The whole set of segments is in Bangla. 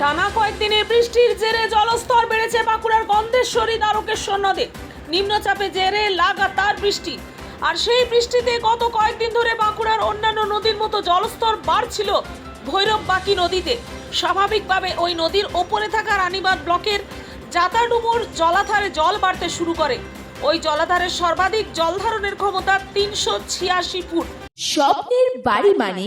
টানা কয়েকদিনের বৃষ্টির জেরে জলস্তর বেড়েছে বাঁকুড়ার গন্ধেশ্বরী দ্বারকেশ্বর নদে। নিম্নচাপে জেরে লাগাতার বৃষ্টি। আর সেই বৃষ্টিতে গত কয়েকদিন ধরে বাঁকুড়ার অন্যান্য নদীর মতো জলস্তর বাড়ছিল ভৈরব বাকি নদীতে। স্বাভাবিকভাবে ওই নদীর ওপরে থাকা রানীবাঁধ ব্লকের জাতাডুমুর জলাধারে জল বাড়তে শুরু করে। ওই জলাধারের সর্বাধিক জলধারণের ক্ষমতা তিনশো ছিয়াশি ফুট। স্বপ্নের বাড়ি মানে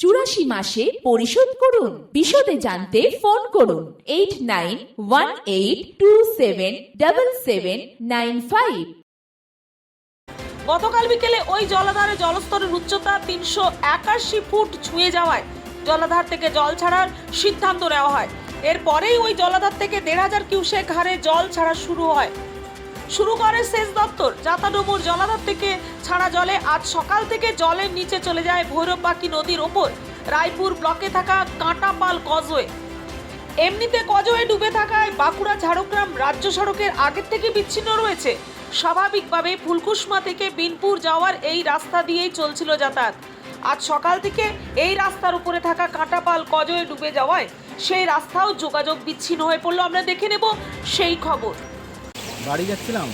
চুরাশি মাসে পরিশোধ করুন। বিশদে জানতে ফোন করুন eight nine one eight two seven double seven nine five. গতকাল বিকেলে ওই জলাধারে জলস্তরের উচ্চতা তিনশো একাশি ফুট ছুঁয়ে যাওয়ায় জলাধার থেকে জল ছাড়ার সিদ্ধান্ত নেওয়া হয়। এরপরেই ওই জলাধার থেকে দেড় হাজার কিউসেক হারে জল ছাড়া শুরু হয়। শুরু করে সেচ দপ্তর। জাতাডুমুর জলাধার থেকে ছাড়া জলে আজ সকাল থেকে জলের নিচে চলে যায় ভৈরববাকি নদীর ওপর। রায়পুর ব্লকে থাকা কাঁটাপাল কজওয়ে। এমনিতে কজওয়ে ডুবে থাকায় বাঁকুড়া, ঝাড়গ্রাম রাজ্য সড়কের আগের থেকে বিচ্ছিন্ন রয়েছে। স্বাভাবিকভাবে ফুলকুসমা থেকে বিনপুর যাওয়ার এই রাস্তা দিয়েই চলছিল যাতায়াত। আজ সকাল থেকে এই রাস্তার উপরে থাকা কাঁটাপাল কজওয়ে ডুবে যাওয়ায় সেই রাস্তাও যোগাযোগ বিচ্ছিন্ন হয়ে পড়ল। আমরা দেখে নেব সেই খবর। বাড়ি যাচ্ছিলাম?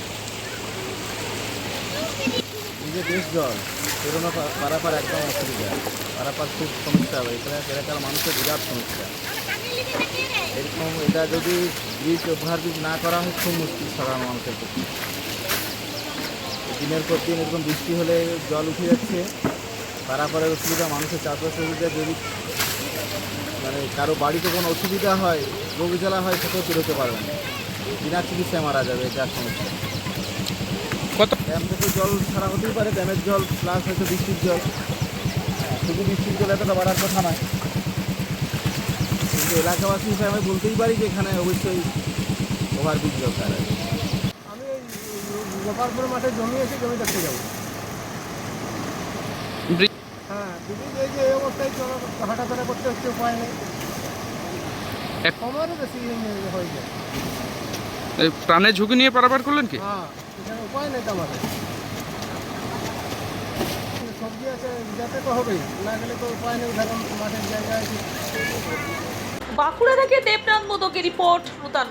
বেশ জল, পুরোনো পারাপার একদম অসুবিধা। পারাপার খুব সমস্যা হবে এখানে এলাকার মানুষের বিরাট সমস্যা। এরকম এটা যদি ব্রিজ ওভারব্রিজ না করা হয়, খুব মুশকিল সাধারণ মানুষের পক্ষে। দিনের পর দিন এরকম বৃষ্টি হলে জল উঠে যাচ্ছে। পারাপারের অসুবিধা, মানুষের চাষবাসের অসুবিধা, যদি মানে কারও বাড়িতে কোনো অসুবিধা হয় রোগ জ্বালা হয়, সেটাও বেরোতে পারবে না। বিনা চিকিৎসায় মারা যাবে এটা সমস্যা কত? ড্যাম থেকে জল ছাড়া হতেই পারে ড্যামের জল প্লাস হয়তো বৃষ্টির জল। শুধু বৃষ্টির জল এতটা বাড়ার কথা নয়। কিন্তু এলাকাবাসী হিসাবে আমি বলতেই পারি যে এখানে অবশ্যই ওভারব্রিজ দরকার আছে আমি এই গোপালপুর মাঠে জমি আছে জমি দেখতে যাব। হ্যাঁ এই যে এই অবস্থায় হাঁটাচলা করতে হচ্ছে উপায় নেই। এক- বেশি হয়ে যায়। এই প্রাণের ঝুঁকি নিয়ে পারাবার করলেন কি? হ্যাঁ উপায় নেই আমাদের। সবজি আছে যেতে তো হবেই না গেলে তো উপায় নেই মাঠের জায়গা আছে। বাঁকুড়া থেকে দেবনাথ মোদকের রিপোর্ট নূতন